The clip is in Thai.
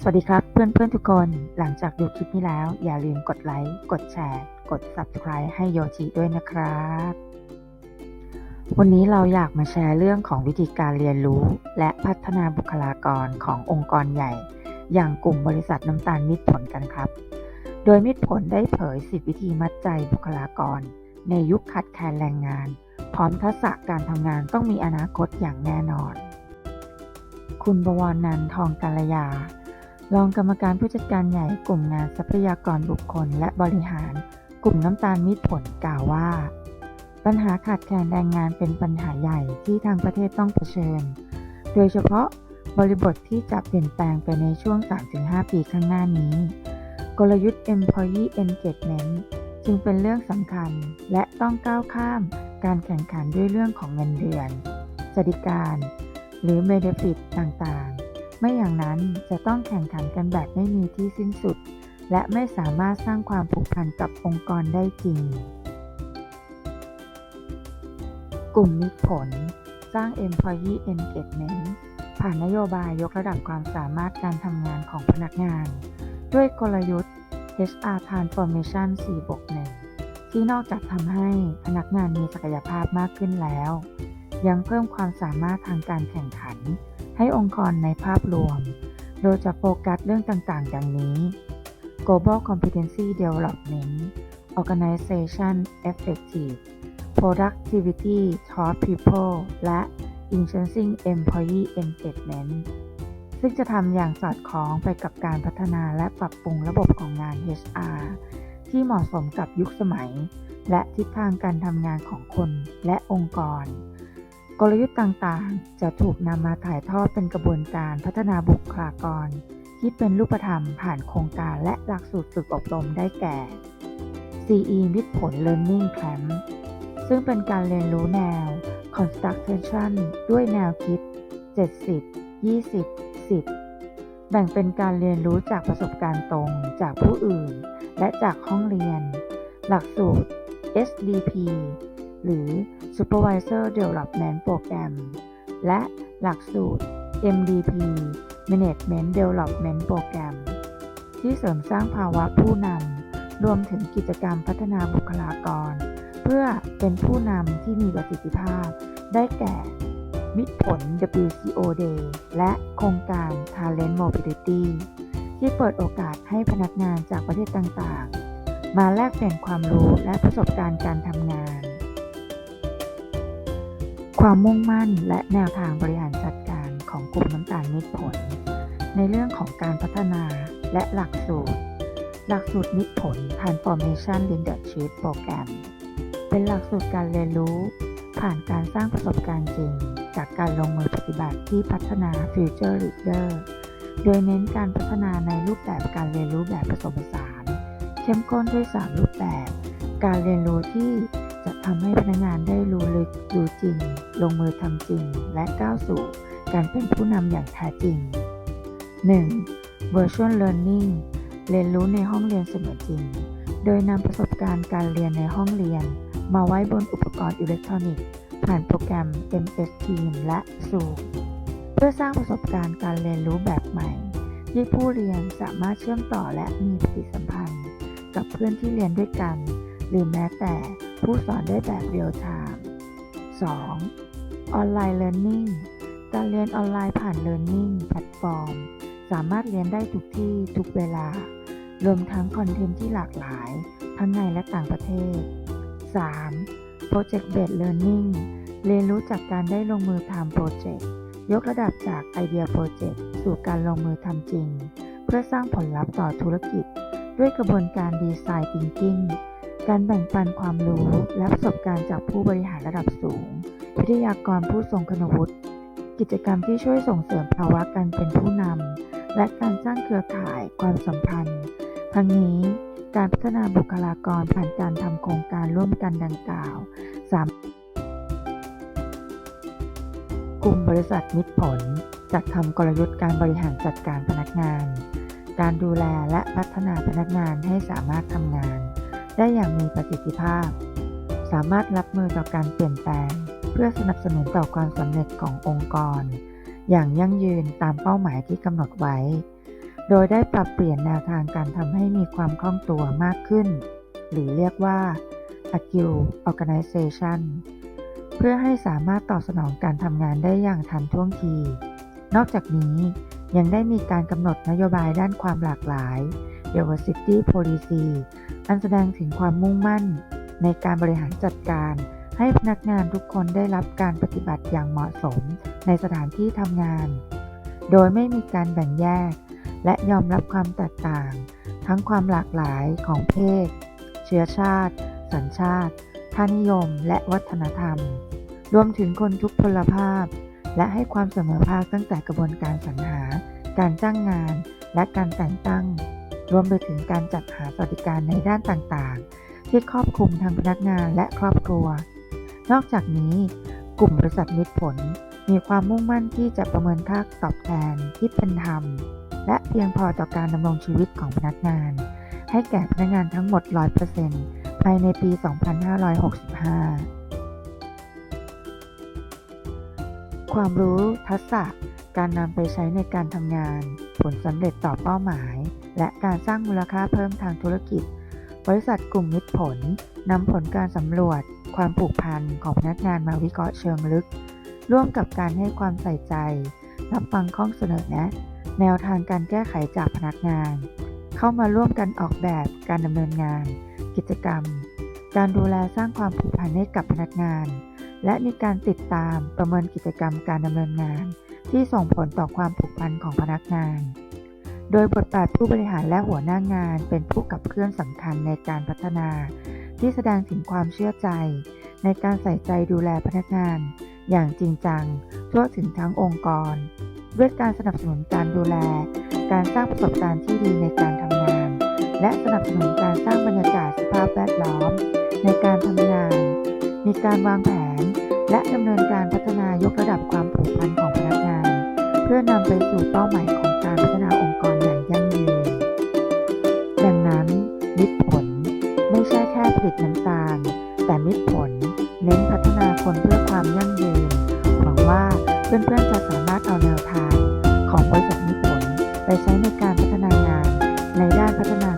สวัสดีครับเพื่อนๆทุกคนหลังจากดูคลิปนี้แล้ว อย่าลืมกดไลค์ กดแชร์ กด Subscribe ให้โยจิด้วยนะครับ วันนี้เราอยากมาแชร์เรื่องของวิธีการเรียนรู้ และพัฒนาบุคลากรขององค์กรใหญ่ อย่างกลุ่มบริษัทน้ำตาลมิตรผลกันครับ โดยมิตรผลได้เผย 10 วิธีมัดใจบุคลากร ในยุคขาดแคลนแรงงาน พร้อมทักษะการทำงานต้องมีอนาคตอย่างแน่นอน คุณบวรนันท์ทองกัลยา รองกรรมการผู้จัดการใหญ่กลุ่มงานทรัพยากรบุคคลและบริหาร กลุ่มน้ำตาลมิตรผลกล่าวว่า ปัญหาขาดแคลนแรงงานเป็นปัญหาใหญ่ที่ทางประเทศต้องเผชิญ โดยเฉพาะบริบทที่จะเปลี่ยนแปลงไปในช่วง 3-5 ปีข้างหน้านี้ กลยุทธ์ Employee Engagement จึงเป็นเรื่องสำคัญและต้องก้าวข้ามการแข่งขันด้วยเรื่องของเงินเดือน สวัสดิการ หรือ Benefit ต่างๆ ไม่อย่างนั้นจะต้องแข่งขันกันแบบไม่มีที่สิ้นสุด และไม่สามารถสร้างความผูกพันกับองค์กรได้จริง กลุ่มมิตรผล สร้าง Employee Engagement ผ่านนโยบายยกระดับความสามารถการทำงานของพนักงาน ด้วยกลยุทธ์ HR Transformation 4บวก1ที่นอกจากทำให้พนักงานมีศักยภาพมากขึ้นแล้ว ยังเพิ่มความสามารถทางการแข่งขัน ให้องค์กรในภาพรวม โดยจะโฟกัสเรื่องต่างๆ ดังนี้ Global Competency Development Organization Effective Productivity Top People และ Enhancing Employee Engagement ซึ่งจะทำอย่างสอดคล้องไปกับการพัฒนาและปรับปรุงระบบของงาน HR ที่เหมาะสมกับยุคสมัย และทิศทางการทำงานของคนและองค์กร กลยุทธ์ต่างๆ จะถูกนำมาถ่ายทอดเป็นกระบวนการพัฒนาบุคลากร ที่เป็นรูปธรรมผ่านโครงการและหลักสูตรฝึกอบรมได้แก่ CE มิตรผล Learning Camp ซึ่งเป็นการเรียนรู้แนว Construction ด้วยแนวคิด 70 20 10 แบ่งเป็นการเรียนรู้จากประสบการณ์ตรงจากผู้อื่น และจากห้องเรียน หลักสูตร SDP หรือ Supervisor Development Program และหลักสูตร MDP Management Development Program ที่เสริมสร้างภาวะผู้นำรวมถึงกิจกรรมพัฒนาบุคลากร เพื่อเป็นผู้นำที่มีประสิทธิภาพ ได้แก่ มิตรผล WCO Day และโครงการ Talent Mobility ที่เปิดโอกาสให้พนักงานจากประเทศต่างๆ มาแลกเปลี่ยนความรู้และประสบการณ์การทำงาน ความมุ่งมั่นและแนวทางบริหารจัดการของกลุ่มน้ำตาลมิตรผล ในเรื่องของการพัฒนาและหลักสูตร หลักสูตรมิตรผล Transformation Leadership Program เป็นหลักสูตรการเรียนรู้ ผ่านการสร้างประสบการณ์จริง จากการลงมือปฏิบัติที่พัฒนา Future Leader โดยเน้นการพัฒนาในรูปแบบการเรียนรู้แบบผสมผสาน เข้มข้นด้วย 3 รูปแบบ การเรียนรู้ที่ จะทำให้พนักงานได้รู้ลึกรู้จริง ลงมือทำจริง และก้าวสู่การเป็นผู้นำอย่างแท้จริง 1. Virtual Learning เรียนรู้ในห้องเรียนเสมือนจริง โดยนำประสบการณ์การเรียนในห้องเรียน มาไว้บนอุปกรณ์อิเล็กทรอนิกส์ ผ่านโปรแกรม MS Team และ Zoom เพื่อสร้างประสบการณ์การเรียนรู้แบบใหม่ ที่ผู้เรียนสามารถเชื่อมต่อและมีปฏิสัมพันธ์ กับเพื่อนที่เรียนด้วยกัน หรือแม้แต่ ผู้สอนได้แบบเรียลไทม์ 2. ออนไลน์ Learning การเรียนออนไลน์ผ่าน Learning แพลตฟอร์ม สามารถเรียนได้ทุกที่ทุกเวลา รวมทั้งคอนเทนต์ที่หลากหลาย ทั้งในและต่างประเทศ 3. Project Based Learning เรียนรู้จากการได้ลงมือทำโปรเจกต์ยกระดับจากไอเดียโปรเจกต์สู่การลงมือทำจริง เพื่อสร้างผลลัพธ์ต่อธุรกิจ ด้วยกระบวนการดีไซน์ Thinking การแบ่งปันความรู้และประสบการณ์จากผู้บริหารระดับสูง วิทยากรผู้ทรงคุณวุฒิ กิจกรรมที่ช่วยส่งเสริมภาวะการเป็นผู้นำ และการสร้างเครือข่ายความสัมพันธ์ ทั้งนี้การพัฒนาบุคลากรผ่านการทำโครงการร่วมกันดังกล่าวสามกลุ่มบริษัทมิตรผลจัดทำกลยุทธ์การบริหารจัดการพนักงาน การดูแลและพัฒนาพนักงานให้สามารถทำงาน ได้อย่างมีประสิทธิภาพ สามารถรับมือต่อการเปลี่ยนแปลง เพื่อสนับสนุนต่อความสำเร็จขององค์กร อย่างยั่งยืนตามเป้าหมายที่กำหนดไว้ โดยได้ปรับเปลี่ยนแนวทางการทำให้มีความคล่องตัวมากขึ้น หรือเรียกว่า Agile Organization เพื่อให้สามารถตอบสนองการทำงานได้อย่างทันท่วงที นอกจากนี้ยังได้มีการกำหนดนโยบายด้านความหลากหลาย Diversity Policy อันแสดงถึงความมุ่งมั่น ในการบริหารจัดการ ให้พนักงานทุกคนได้รับการปฏิบัติอย่างเหมาะสมในสถานที่ทำงาน โดยไม่มีการแบ่งแยก และยอมรับความแตกต่าง ทั้งความหลากหลายของเพศ เชื้อชาติ สัญชาติค่านิยม และวัฒนธรรม รวมถึงคนทุกพลภาพ และให้ความเสมอภาคตั้งแต่กระบวนการสรรหา การจ้างงาน และการแต่งตั้ง รวมไปถึงการจัดหาสวัสดิการในด้านต่างๆ ที่ครอบคลุมทั้งพนักงานและครอบครัว นอกจากนี้ กลุ่มบริษัทมิตรผลมีความมุ่งมั่นที่จะประเมินค่าตอบแทนที่เป็นธรรม และเพียงพอต่อการดำรงชีวิตของพนักงาน ให้แก่พนักงานทั้งหมด 100%ภายในปี 2565 ความรู้ทักษะ การนำไปใช้ในการทำงาน ผลสำเร็จต่อเป้าหมาย และการสร้างมูลค่าเพิ่มทางธุรกิจ บริษัทกลุ่มมิตรผลนำผลการสำรวจ ความผูกพันของพนักงานมาวิเคราะห์เชิงลึก ร่วมกับการให้ความใส่ใจ รับฟังข้อเสนอแนะ แนวทางการแก้ไขจากพนักงาน เข้ามาร่วมกันออกแบบการดำเนินงาน กิจกรรม การดูแลสร้างความผูกพันให้กับพนักงาน และมีการติดตามประเมินกิจกรรมการดำเนินงาน ที่ส่งผลต่อความผูกพันของพนักงาน โดยบทบาทผู้บริหารและหัวหน้างานเป็นผู้ขับเคลื่อนสำคัญในการพัฒนา ที่แสดงถึงความเชื่อใจ ในการใส่ใจดูแลพนักงาน อย่างจริงจังทั่วถึงทั้งองค์กร ด้วยการสนับสนุนการดูแล การสร้างประสบการณ์ที่ดีในการทำงาน และสนับสนุนการสร้างบรรยากาศสภาพแวดล้อม ในการทำงาน มีการวางแผน และดำเนินการพัฒนายกระดับความผูกพันของ พื่อนำไปสู่เป้าหมายของการพัฒนาองค์กรอย่างยั่งยืน ดังนั้น มิตรผลไม่ใช่แค่ผลิตน้ำตาล แต่มิตรผลเน้นพัฒนาคนเพื่อความยั่งยืน หวังว่าเพื่อนๆจะสามารถเอาแนวทาง ของบริษัทมิตรผลไปใช้ในการพัฒนางานในด้านพัฒนา